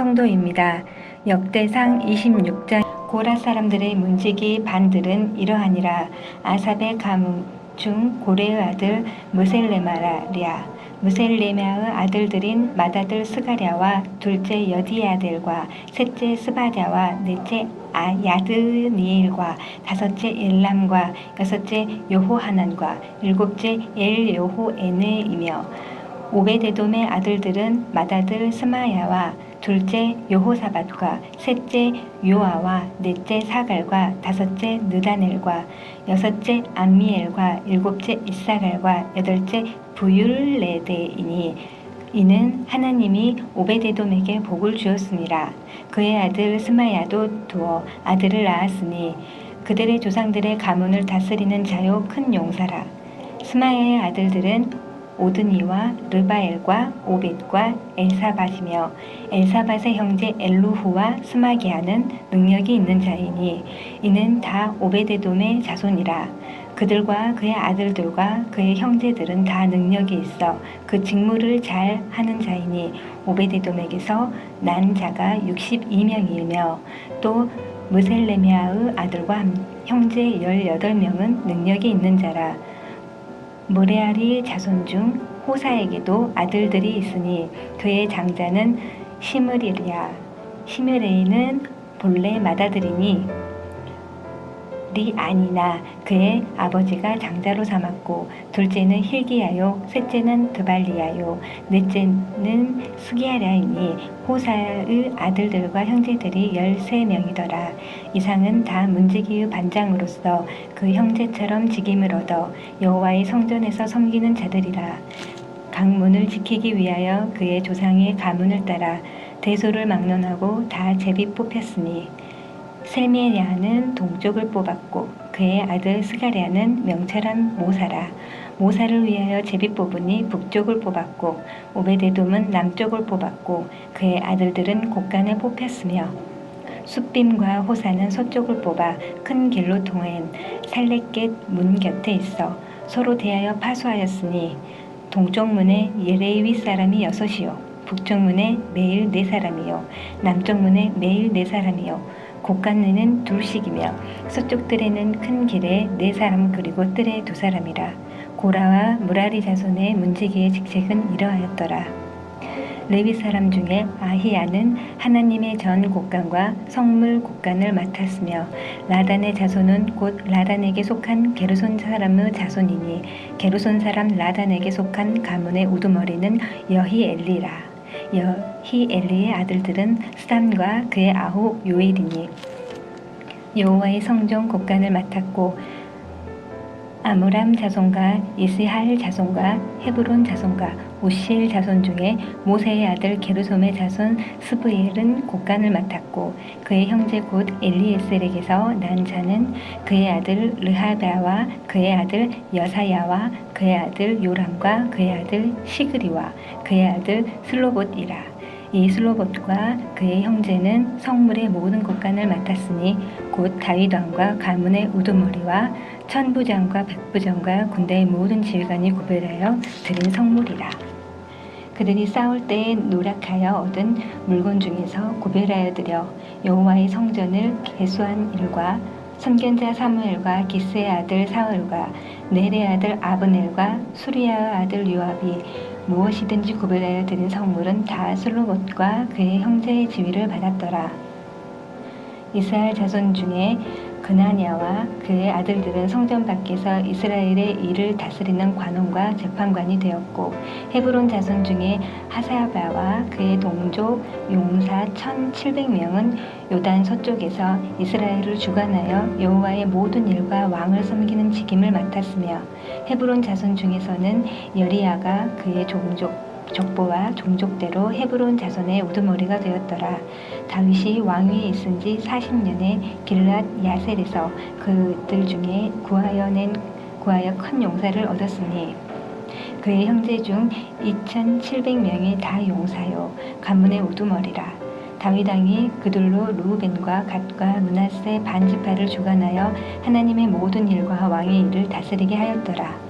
성도입니다. 역대상 26장 고라 사람들의 문지기 반들은 이러하니라 아삽의 가문 중 고레의 아들 무셀레마랴 무셀레마의 아들들인 맏아들 스가랴와 둘째 여디아들과 셋째 스바랴와 넷째 아 야드니엘과 다섯째 엘람과 여섯째 요호하난과 일곱째 엘요호에네이며 오베데돔의 아들들은 맏아들 스마야와 둘째 요호사밧과 셋째 요아와 넷째 사갈과 다섯째 느다넬과 여섯째 암미엘과 일곱째 이사갈과 여덟째 부율레데이니 이는 하나님이 오베데돔에게 복을 주었습니다. 그의 아들 스마야도 두어 아들을 낳았으니 그들의 조상들의 가문을 다스리는 자요 큰 용사라. 스마야의 아들들은 오드니와 르바엘과 오벳과 엘사밧이며 엘사밧의 형제 엘루후와 스마기아는 능력이 있는 자이니 이는 다 오베데돔의 자손이라. 그들과 그의 아들들과 그의 형제들은 다 능력이 있어 그 직무를 잘 하는 자이니 오베데돔에게서 난 자가 62명이며 또 무셀레미아의 아들과 함- 형제 18명은 능력이 있는 자라 모레알이 자손 중 호사에게도 아들들이 있으니 그의 장자는 시므리랴 시므레이는 본래 맏아들이니 리아니나 그의 아버지가 장자로 삼았고 둘째는 힐기야요 셋째는 드발리야요 넷째는 스기야랴이니 호사의 아들들과 형제들이 열세 명이더라. 이상은 다 문지기의 반장으로서 그 형제처럼 직임을 얻어 여호와의 성전에서 섬기는 자들이라. 강문을 지키기 위하여 그의 조상의 가문을 따라 대소를 막론하고 다 제비 뽑혔으니 셀미야는 동쪽을 뽑았고 그의 아들 스가랴는 명철한 모사라. 모사를 위하여 제비 뽑으니 북쪽을 뽑았고 오베데돔은 남쪽을 뽑았고 그의 아들들은 곡간에 뽑혔으며 숫빔과 호사는 서쪽을 뽑아 큰 길로 통한 살레겟 문 곁에 있어 서로 대하여 파수하였으니 동쪽 문에 예레위 사람이 여섯이요. 북쪽 문에 매일 네 사람이요. 남쪽 문에 매일 네 사람이요 곡간에는 둘씩이며 서쪽 뜰에는 큰 길에 네 사람 그리고 뜰에 두 사람이라 고라와 무라리 자손의 문지기의 직책은 이러하였더라. 레위 사람 중에 아히야는 하나님의 전 곡간과 성물 곡간을 맡았으며 라단의 자손은 곧 라단에게 속한 게르손 사람의 자손이니 게르손 사람 라단에게 속한 가문의 우두머리는 여히엘리라 여히엘리의 아들들은 스담과 그의 아후 요엘이니 여호와의 성전 곡간을 맡았고 아므람 자손과 이스할 자손과 헤브론 자손과 우시엘 자손 중에 모세의 아들 게르솜의 자손 스브엘은 곡간을 맡았고 그의 형제 곧 엘리에셀에게서 난 자는 그의 아들 르하바와 그의 아들 여사야와 그의 아들 요람과 그의 아들 시그리와 그의 아들 슬로봇이라 이 슬로봇과 그의 형제는 성물의 모든 곡간을 맡았으니 곧 다윗 왕과 가문의 우두머리와 천부장과 백부장과 군대의 모든 지휘관이 구별하여 드린 성물이라. 그들이 싸울 때에 노력하여 얻은 물건 중에서 구별하여 드려 여호와의 성전을 개수한 일과 선견자 사무엘과 기스의 아들 사울과 넬의 아들 아브넬과 수리아의 아들 요압이 무엇이든지 구별하여 드린 성물은 다 슬로봇과 그의 형제의 지위를 받았더라. 이스라엘 자손 중에 그나냐와 그의 아들들은 성전 밖에서 이스라엘의 일을 다스리는 관원과 재판관이 되었고 헤브론 자손 중에 하사바와 그의 동족 용사 1700명은 요단 서쪽에서 이스라엘을 주관하여 여호와의 모든 일과 왕을 섬기는 직임을 맡았으며 헤브론 자손 중에서는 여리야가 그의 종족 족보와 종족대로 헤브론 자손의 우두머리가 되었더라. 다윗이 왕위에 있은 지 40년에 길랏 야셀에서 그들 중에 구하여 낸 구하여 큰 용사를 얻었으니 그의 형제 중 2,700명이 다 용사요 가문의 우두머리라. 다윗 왕이 그들로 루벤과 갓과 문하세 반지파를 주관하여 하나님의 모든 일과 왕의 일을 다스리게 하였더라.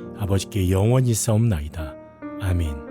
아버지께 영원히 싸움나이다. 아멘.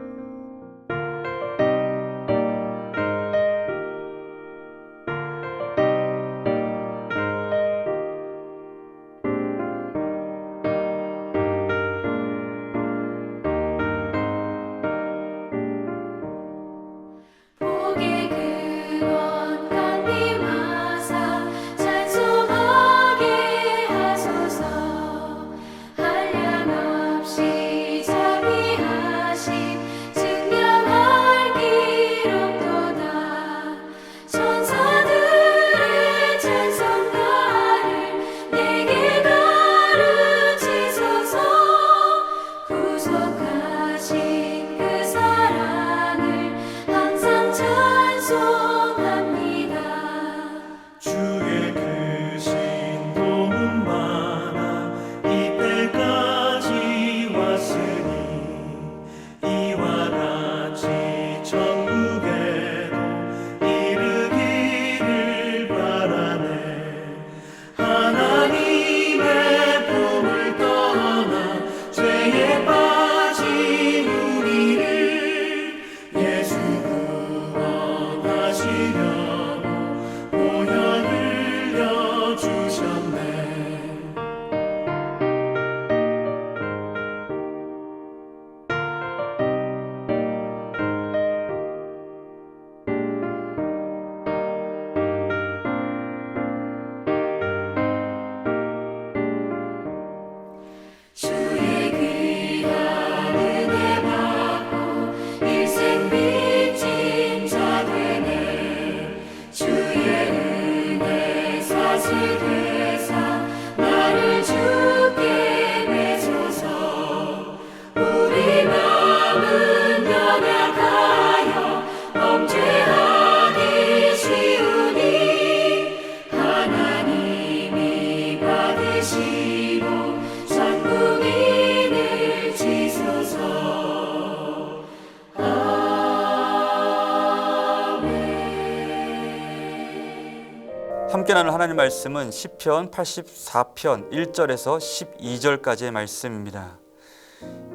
나눌 하나님 말씀은 시편 84편 1절에서 12절까지의 말씀입니다.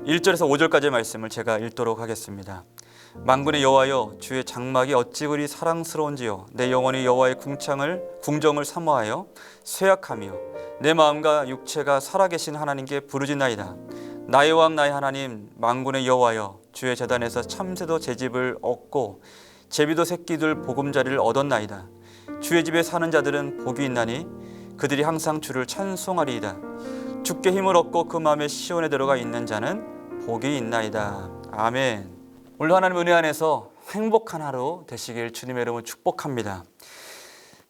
1절에서 5절까지의 말씀을 제가 읽도록 하겠습니다. 만군의 여호와여 주의 장막이 어찌 그리 사랑스러운지요 내 영혼이 여호와의 궁창을 궁정을 사모하여 쇠약하며 내 마음과 육체가 살아계신 하나님께 부르짖나이다 나의 왕 나의 하나님 만군의 여호와여 주의 재단에서 참새도 제 집을 얻고 제비도 새끼들 보금자리를 얻었나이다 주의 집에 사는 자들은 복이 있나니 그들이 항상 주를 찬송하리이다 주께 힘을 얻고 그 마음에 시온에 들어가 있는 자는 복이 있나이다 아멘 오늘 하나님 은혜 안에서 행복한 하루 되시길 주님의 이름으로 축복합니다.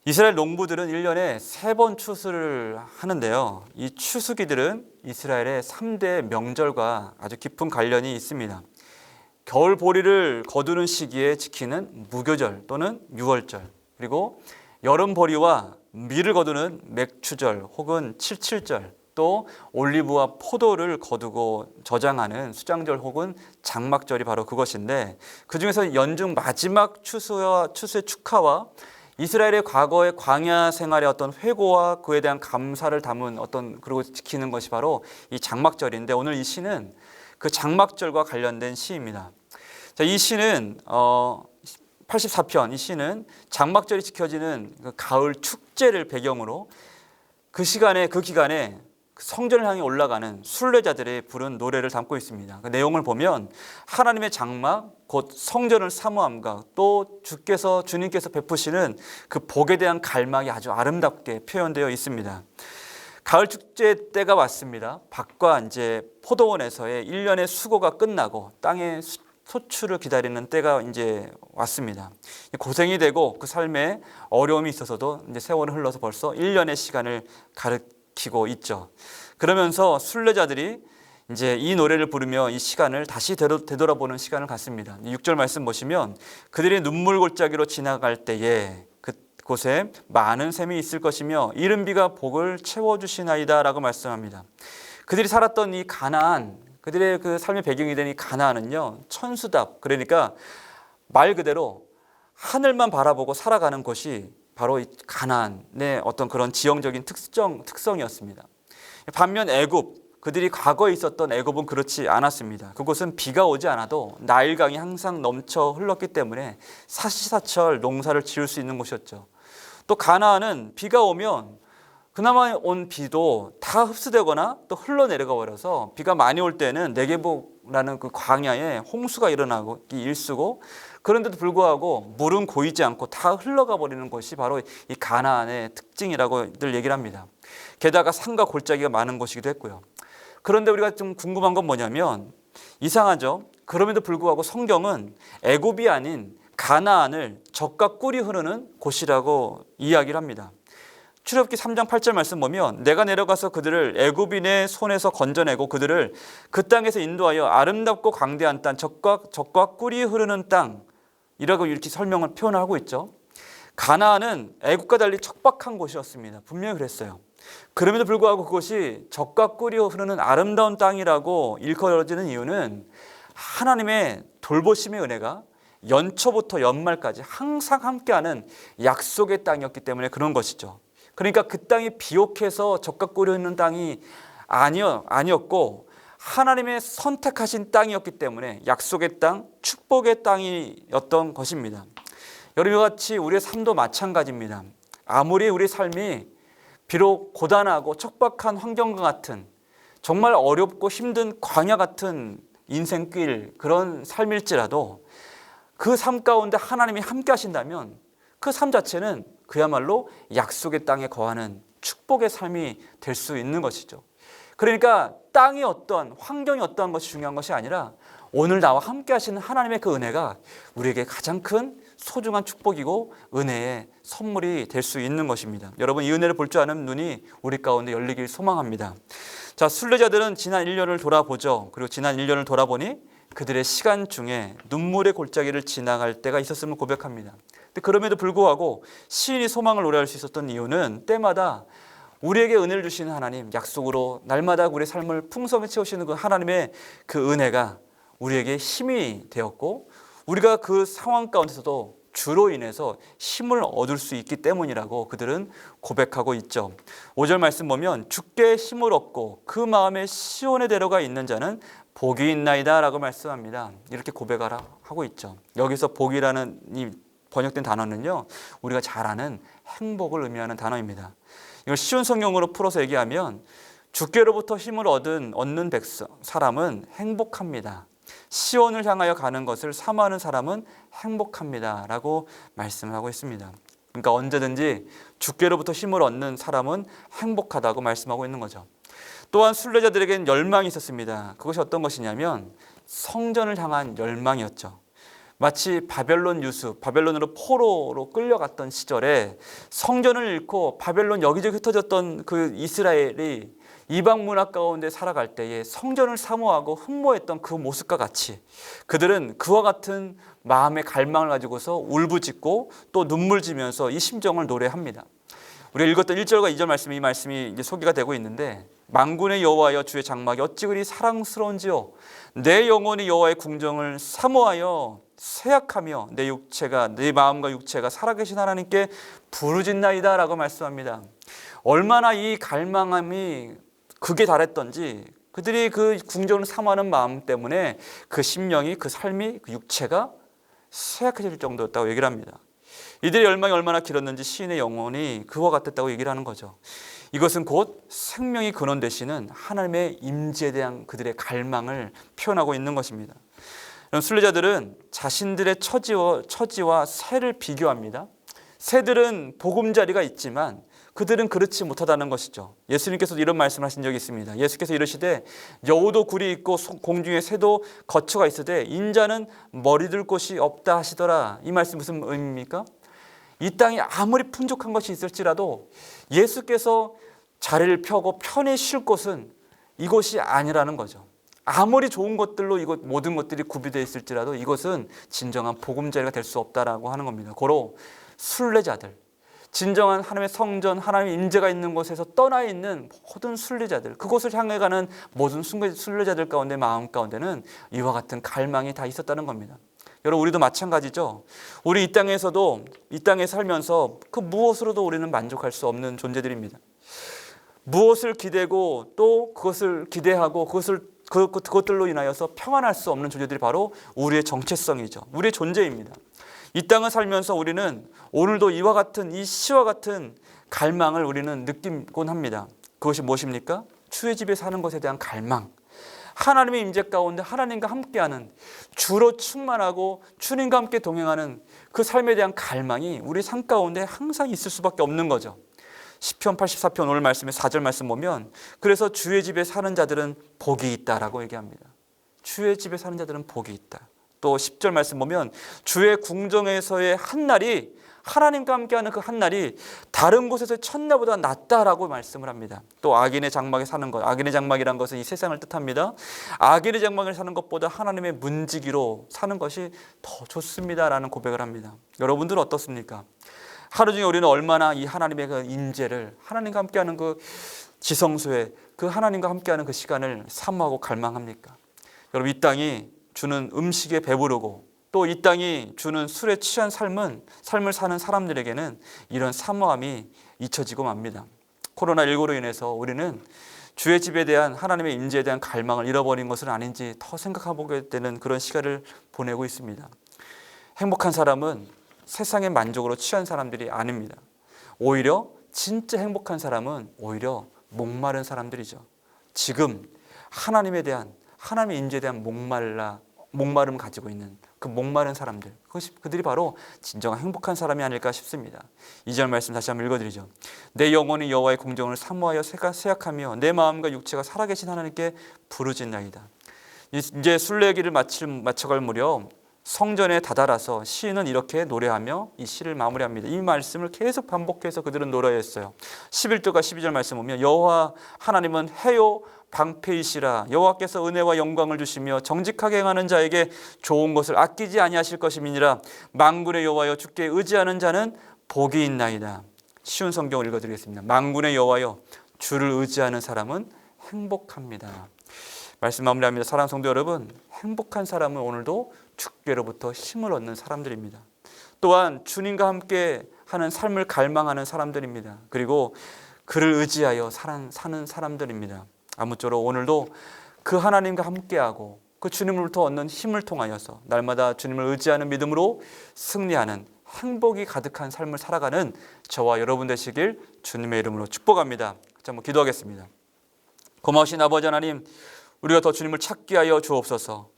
이스라엘 농부들은 1년에 세 번 추수를 하는데요. 이 추수기들은 이스라엘의 3대 명절과 아주 깊은 관련이 있습니다. 겨울 보리를 거두는 시기에 지키는 무교절 또는 유월절 그리고 여름 보리와 밀을 거두는 맥추절 혹은 칠칠절 또 올리브와 포도를 거두고 저장하는 수장절 혹은 장막절이 바로 그것인데 그 중에서 연중 마지막 추수와 추수의 축하와 이스라엘의 과거의 광야 생활의 어떤 회고와 그에 대한 감사를 담은 어떤 그리고 지키는 것이 바로 이 장막절인데 오늘 이 시는 그 장막절과 관련된 시입니다. 자, 이 시는 어 84편 이 시는 장막절이 지켜지는 그 가을 축제를 배경으로 그 시간에 그 기간에 그 성전을 향해 올라가는 순례자들의 부른 노래를 담고 있습니다. 그 내용을 보면 하나님의 장막 곧 성전을 사모함과 또 주께서 주님께서 베푸시는 그 복에 대한 갈망이 아주 아름답게 표현되어 있습니다. 가을 축제 때가 왔습니다. 밭과 이제 포도원에서의 1년의 수고가 끝나고 땅의 수- 소출을 기다리는 때가 이제 왔습니다. 고생이 되고 그 삶에 어려움이 있어서도 이제 세월은 흘러서 벌써 1년의 시간을 가르치고 있죠. 그러면서 순례자들이 이제 이 노래를 부르며 이 시간을 다시 되돌- 되돌아보는 시간을 갖습니다. 6절 말씀 보시면 그들이 눈물 골짜기로 지나갈 때에 그곳에 많은 샘이 있을 것이며 이른 비가 복을 채워 주시나이다라고 말씀합니다. 그들이 살았던 이 가나안 그들의 그 삶의 배경이 된이 가나안은요 천수답 그러니까 말 그대로 하늘만 바라보고 살아가는 곳이 바로 이 가나안의 어떤 그런 지형적인 특성 특성이었습니다. 반면 애굽 그들이 과거에 있었던 애굽은 그렇지 않았습니다. 그곳은 비가 오지 않아도 나일강이 항상 넘쳐 흘렀기 때문에 사시사철 농사를 지을 수 있는 곳이었죠. 또 가나안은 비가 오면 그나마 온 비도 다 흡수되거나 또 흘러내려가 버려서 비가 많이 올 때는 네게복라는 그 광야에 홍수가 일어나고 일수고 그런데도 불구하고 물은 고이지 않고 다 흘러가 버리는 것이 바로 이 가나안의 특징이라고 늘 얘기를 합니다. 게다가 산과 골짜기가 많은 곳이기도 했고요. 그런데 우리가 좀 궁금한 건 뭐냐면 이상하죠. 그럼에도 불구하고 성경은 애굽이 아닌 가나안을 적과 꿀이 흐르는 곳이라고 이야기를 합니다. 출애굽기 3장 8절 말씀 보면 내가 내려가서 그들을 애굽인의 손에서 건져내고 그들을 그 땅에서 인도하여 아름답고 광대한 땅 적과 적과 꿀이 흐르는 땅 이라고 이렇게 설명을 표현하고 있죠. 가나안은 애굽과 달리 척박한 곳이었습니다. 분명히 그랬어요. 그럼에도 불구하고 그것이 적과 꿀이 흐르는 아름다운 땅이라고 일컬어지는 이유는 하나님의 돌보심의 은혜가 연초부터 연말까지 항상 함께하는 약속의 땅이었기 때문에 그런 것이죠. 그러니까 그 땅이 비옥해서 적과 꿀이 흐르는 땅이 아니었, 아니었고 하나님의 선택하신 땅이었기 때문에 약속의 땅, 축복의 땅이었던 것입니다. 여러분 같이 우리의 삶도 마찬가지입니다. 아무리 우리 삶이 비록 고단하고 척박한 환경과 같은 정말 어렵고 힘든 광야 같은 인생길 그런 삶일지라도 그 삶 가운데 하나님이 함께 하신다면 그 삶 자체는 그야말로 약속의 땅에 거하는 축복의 삶이 될 수 있는 것이죠. 그러니까 땅이 어떠한 환경이 어떠한 것이 중요한 것이 아니라 오늘 나와 함께 하시는 하나님의 그 은혜가 우리에게 가장 큰 소중한 축복이고 은혜의 선물이 될 수 있는 것입니다. 여러분 이 은혜를 볼 줄 아는 눈이 우리 가운데 열리길 소망합니다. 자, 순례자들은 지난 1년을 돌아보죠. 그리고 지난 1년을 돌아보니 그들의 시간 중에 눈물의 골짜기를 지나갈 때가 있었음을 고백합니다. 그럼에도 불구하고 시인이 소망을 노래할 수 있었던 이유는 때마다 우리에게 은혜를 주시는 하나님, 약속으로 날마다 우리의 삶을 풍성히 채우시는 그 하나님의 그 은혜가 우리에게 힘이 되었고 우리가 그 상황 가운데서도 주로 인해서 힘을 얻을 수 있기 때문이라고 그들은 고백하고 있죠. 5절 말씀 보면 주께 힘을 얻고 그 마음에 시온의 대로가 있는 자는 복이 있나이다 라고 말씀합니다. 이렇게 고백하라 하고 있죠. 여기서 복이라는 이 번역된 단어는요. 우리가 잘 아는 행복을 의미하는 단어입니다. 이걸 쉬운 성경으로 풀어서 얘기하면 주께로부터 힘을 얻은 얻는 백성 사람은 행복합니다. 시온을 향하여 가는 것을 사모하는 사람은 행복합니다라고 말씀하고 있습니다. 그러니까 언제든지 주께로부터 힘을 얻는 사람은 행복하다고 말씀하고 있는 거죠. 또한 순례자들에게는 열망이 있었습니다. 그것이 어떤 것이냐면 성전을 향한 열망이었죠. 마치 바벨론 유수, 바벨론으로 포로로 끌려갔던 시절에 성전을 잃고 바벨론 여기저기 흩어졌던 그 이스라엘이 이방 문화 가운데 살아갈 때에 성전을 사모하고 흠모했던 그 모습과 같이 그들은 그와 같은 마음의 갈망을 가지고서 울부짖고 또 눈물 지면서 이 심정을 노래합니다. 우리가 읽었던 1절과 2절 말씀이 이 말씀이 이제 소개가 되고 있는데 만군의 여호와여 주의 장막이 어찌 그리 사랑스러운지요 내 영혼이 여호와의 궁정을 사모하여 쇠약하며 내 육체가 내 마음과 육체가 살아계신 하나님께 부르짖나이다라고 말씀합니다. 얼마나 이 갈망함이 극에 달했던지 그들이 그 궁정을 사모하는 마음 때문에 그 심령이 그 삶이 그 육체가 쇠약해질 정도였다고 얘기를 합니다. 이들의 열망이 얼마나 길었는지 시인의 영혼이 그와 같았다고 얘기를 하는 거죠. 이것은 곧 생명이 근원 되시는 하나님의 임재에 대한 그들의 갈망을 표현하고 있는 것입니다. 순례자들은 자신들의 처지와, 처지와 새를 비교합니다. 새들은 보금자리가 있지만 그들은 그렇지 못하다는 것이죠. 예수님께서도 이런 말씀하신 적이 있습니다. 예수께서 이르시되 여우도 굴이 있고 공중에 새도 거처가 있으되 인자는 머리 둘 곳이 없다 하시더라. 이 말씀 무슨 의미입니까? 이 땅이 아무리 풍족한 것이 있을지라도 예수께서 자리를 펴고 편히 쉴 곳은 이곳이 아니라는 거죠. 아무리 좋은 것들로 이것 모든 것들이 구비되어 있을지라도 이것은 진정한 보금자리가 될 수 없다라고 하는 겁니다. 고로 순례자들, 진정한 하나님의 성전, 하나님의 인재가 있는 곳에서 떠나 있는 모든 순례자들, 그곳을 향해 가는 모든 순례- 순례자들 가운데 마음 가운데는 이와 같은 갈망이 다 있었다는 겁니다. 여러분 우리도 마찬가지죠. 우리 이 땅에서도 이 땅에 살면서 그 무엇으로도 우리는 만족할 수 없는 존재들입니다. 무엇을 기대고 또 그것을 기대하고 그것을 그, 그- 그것들로 인하여서 평안할 수 없는 존재들이 바로 우리의 정체성이죠. 우리의 존재입니다. 이 땅을 살면서 우리는 오늘도 이와 같은 이 시와 같은 갈망을 우리는 느끼곤 합니다. 그것이 무엇입니까? 주의 집에 사는 것에 대한 갈망. 하나님의 임재 가운데 하나님과 함께하는 주로 충만하고 주님과 함께 동행하는 그 삶에 대한 갈망이 우리 삶 가운데 항상 있을 수밖에 없는 거죠. 시편 84편 오늘 말씀의 4절 말씀 보면 그래서 주의 집에 사는 자들은 복이 있다라고 얘기합니다. 주의 집에 사는 자들은 복이 있다. 또 10절 말씀 보면 주의 궁정에서의 한 날이 하나님과 함께하는 그 한 날이 다른 곳에서의 첫날보다 낫다라고 말씀을 합니다. 또 악인의 장막에 사는 것, 악인의 장막이란 것은 이 세상을 뜻합니다. 악인의 장막에 사는 것보다 하나님의 문지기로 사는 것이 더 좋습니다라는 고백을 합니다. 여러분들은 어떻습니까? 하루 중에 우리는 얼마나 이 하나님의 그 인재를 하나님과 함께하는 그 지성소에 그 하나님과 함께하는 그 시간을 사모하고 갈망합니까? 여러분 이 땅이 주는 음식에 배부르고 또 이 땅이 주는 술에 취한 삶은 삶을 사는 사람들에게는 이런 사모함이 잊혀지고 맙니다. 코로나 19로 인해서 우리는 주의 집에 대한 하나님의 인재에 대한 갈망을 잃어버린 것은 아닌지 더 생각해보게 되는 그런 시간을 보내고 있습니다. 행복한 사람은 세상의 만족으로 취한 사람들이 아닙니다. 오히려 진짜 행복한 사람은 오히려 목마른 사람들이죠. 지금 하나님에 대한 하나님의 인재에 대한 목말라 목마름을 가지고 있는 그 목마른 사람들 그것이 그들이 바로 진정한 행복한 사람이 아닐까 싶습니다. 2절 말씀 다시 한번 읽어드리죠. 내 영혼이 여호와의 공정을 사모하여 세약하며 내 마음과 육체가 살아계신 하나님께 부르짖나이다. 이제 순례기를 마쳐갈 무렵 성전에 다다라서 시인은 이렇게 노래하며 이 시를 마무리합니다. 이 말씀을 계속 반복해서 그들은 노래했어요. 11절과 12절 말씀 보면 여호와 하나님은 해요 방패이시라 여호와께서 은혜와 영광을 주시며 정직하게 행하는 자에게 좋은 것을 아끼지 아니하실 것임이니라 만군의 여호와여 주께 의지하는 자는 복이 있나이다. 쉬운 성경을 읽어드리겠습니다. 만군의 여호와여 주를 의지하는 사람은 행복합니다. 말씀 마무리합니다. 사랑 성도 여러분, 행복한 사람은 오늘도 주께로부터 힘을 얻는 사람들입니다. 또한 주님과 함께 하는 삶을 갈망하는 사람들입니다. 그리고 그를 의지하여 사는, 사람들입니다. 아무쪼록 오늘도 그 하나님과 함께하고 그 주님으로부터 얻는 힘을 통하여서 날마다 주님을 의지하는 믿음으로 승리하는 행복이 가득한 삶을 살아가는 저와 여러분 되시길 주님의 이름으로 축복합니다. 자, 한번 기도하겠습니다. 고마우신 아버지 하나님, 우리가 더 주님을 찾게 하여 주옵소서.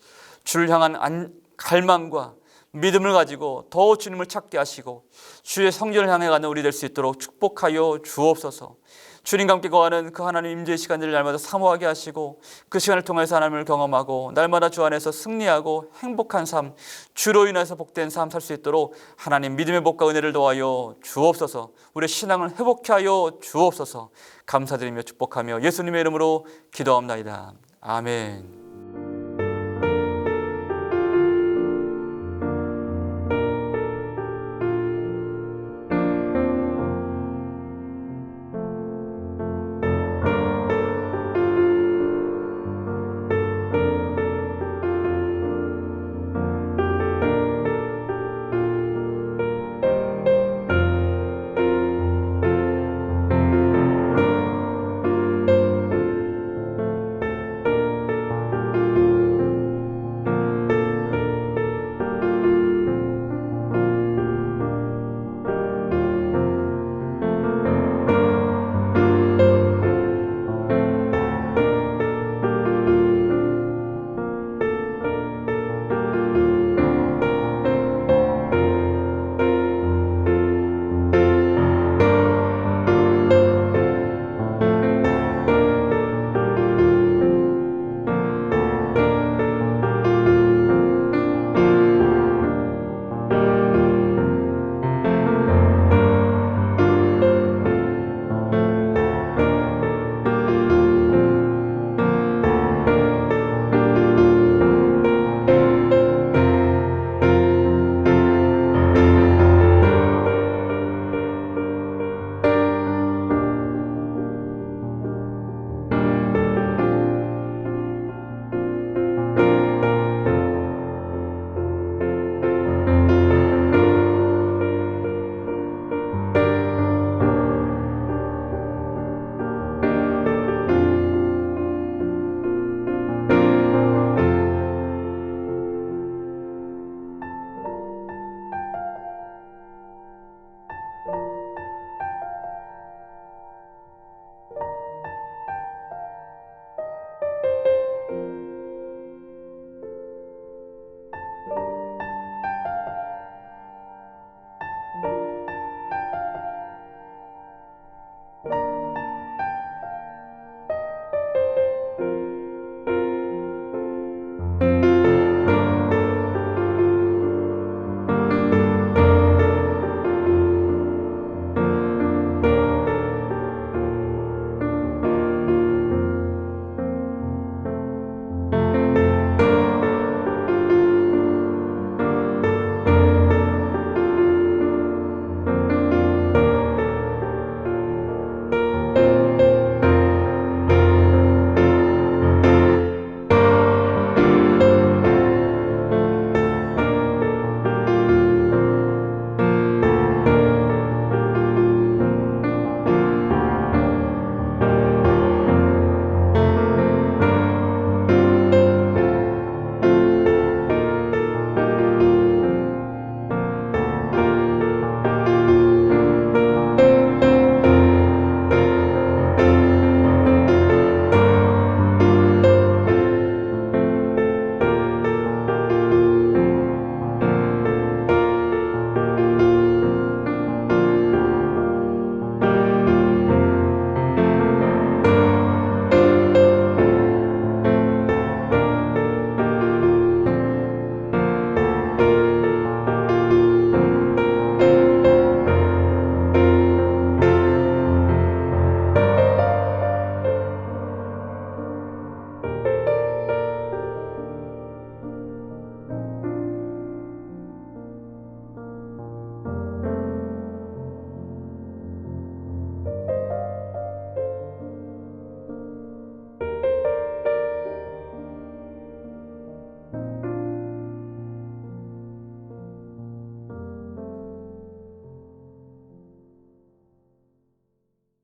주를 향한 안, 갈망과 믿음을 가지고 더 주님을 찾게 하시고 주의 성전을 향해 가는 우리 될 수 있도록 축복하여 주옵소서. 주님과 함께 거하는 그 하나님 임재의 시간들을 날마다 사모하게 하시고 그 시간을 통해서 하나님을 경험하고 날마다 주 안에서 승리하고 행복한 삶, 주로 인해서 복된 삶 살 수 있도록 하나님 믿음의 복과 은혜를 도하여 주옵소서. 우리의 신앙을 회복케 하여 주옵소서. 감사드리며 축복하며 예수님의 이름으로 기도합나이다. 아멘.